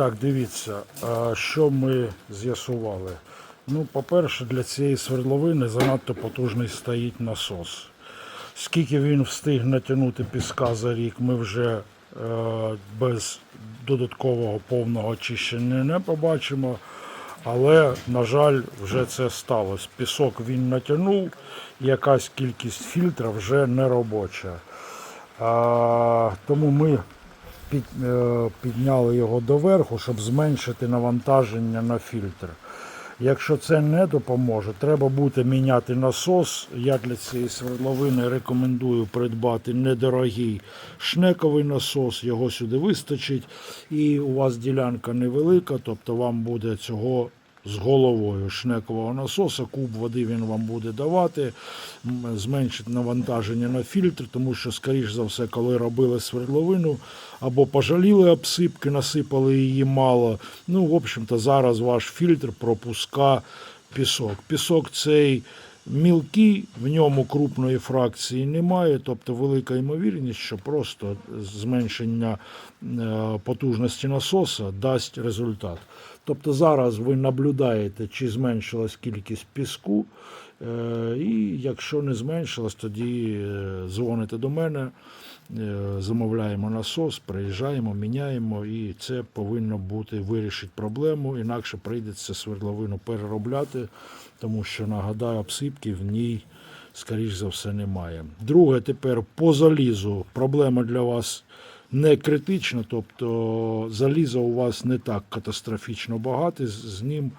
Так, дивіться, що ми з'ясували. Ну, по-перше, для цієї свердловини занадто потужний стоїть насос. Скільки він встиг натягнути піска за рік, ми вже е, без додаткового повного очищення не побачимо. Але, на жаль, вже це сталося. Пісок він натягнув, якась кількість фільтрів вже не робоча. Тому ми підняли його доверху, щоб зменшити навантаження на фільтр. Якщо це не допоможе, треба буде міняти насос. Я для цієї свердловини рекомендую придбати недорогий шнековий насос, його сюди вистачить. І у вас ділянка невелика, тобто вам буде цього з головою шнекового насоса, куб води він вам буде давати, зменшить навантаження на фільтр, тому що, скоріш за все, коли робили свердловину, або пожаліли обсипки, насипали її мало. Ну, в общем-то, зараз ваш фільтр пропуска пісок. Пісок цей мілкий, в ньому крупної фракції немає, тобто велика ймовірність, що просто зменшення е, потужності насоса дасть результат. Тобто зараз ви наблюдаєте, чи зменшилась кількість піску, і якщо не зменшилась, тоді е, дзвоните до мене, е, замовляємо насос, приїжджаємо, міняємо, і це повинно бути вирішити проблему, інакше прийдеться свердловину переробляти, тому що нагадаю, обсипки в ній, скоріш за все, немає. Друге, тепер по залізу проблема для вас не критична, тобто заліза у вас не так катастрофічно багато, з ним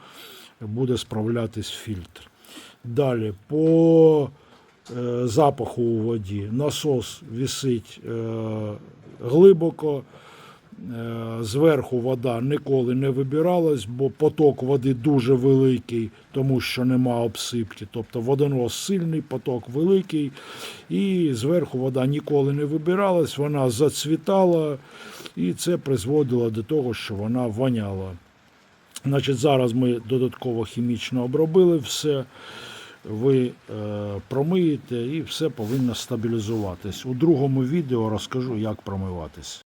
буде справлятись фільтр. Далі, по е, запаху у воді насос висить е, глибоко. Е, Зверху вода ніколи не вибиралась, бо поток води дуже великий, тому що нема обсипки. Тобто водонос сильний, поток великий, і зверху вода ніколи не вибиралась, вона зацвітала, і це призводило до того, що вона воняла. Значить, зараз ми додатково хімічно обробили все. Ви е, промиєте і все повинно стабілізуватись. У другому відео розкажу, як промиватись.